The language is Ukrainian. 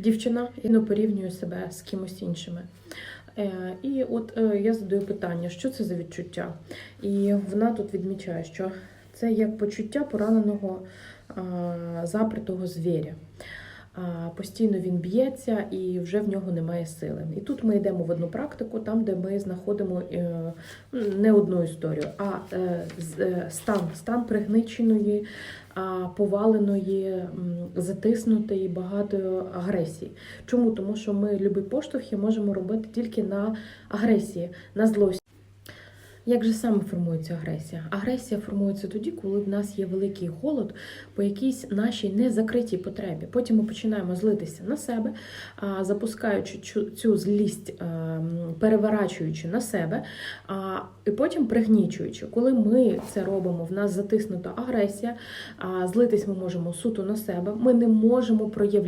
дівчина і не порівнює себе з кимось іншими. Е, І от е, я задаю питання, що це за відчуття? І вона тут відмічає, що це як почуття пораненого а, запертого звіря. Постійно він б'ється і вже в нього немає сили. І тут ми йдемо в одну практику, там, де ми знаходимо е, не одну історію, а е, е, стан, стан пригниченої, поваленої, затиснутої багатою агресії. Чому? Тому що ми любі поштовхи можемо робити тільки на агресії, на злості. Як же саме формується агресія? Агресія формується тоді, коли в нас є великий голод по якійсь нашій незакритій потребі. Потім ми починаємо злитися на себе, запускаючи цю, злість, а, переворачуючи на себе, а, потім пригнічуючи. Коли ми це робимо, в нас затиснута агресія, злитись ми можемо суто на себе, ми не можемо проявляти.